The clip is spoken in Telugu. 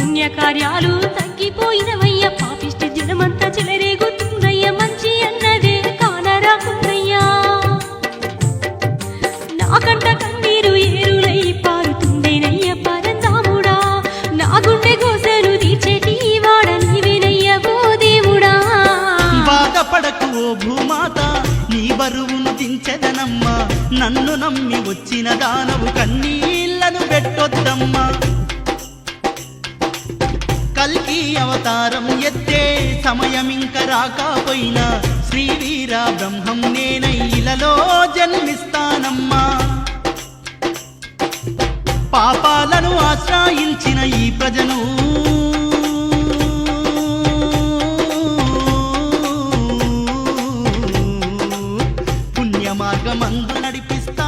పుణ్యకార్యాలు తగ్గిపోయినవయ్య. పాపిష్టి జనమంతా చెలరేగుతుందయ్య మంచి అన్నదే కానరాకుందయ్యా నాకంట కన్నీరు ఏరులై పారుతుందేనయ్య పరందాముడా నా గుండె గోసెలు తీర్చేటి వాడ నీవేనయ్య ఓ దేవుడా. బాధపడకు ఓ భూమాత నీ బరువును దించదనమ్మా. నన్ను నమ్మి వచ్చిన దానవు కన్నీళ్ళను పెట్టొద్దమ్మా. కల్కి అవతారం ఎత్తే సమయమింక రాకపోయినా శ్రీవీర బ్రహ్మం నేనైలలో జన్మిస్తానమ్మా. పాపాలను ఆశ్రయించిన ఈ ప్రజను పుణ్య మార్గమందు నడిపిస్తా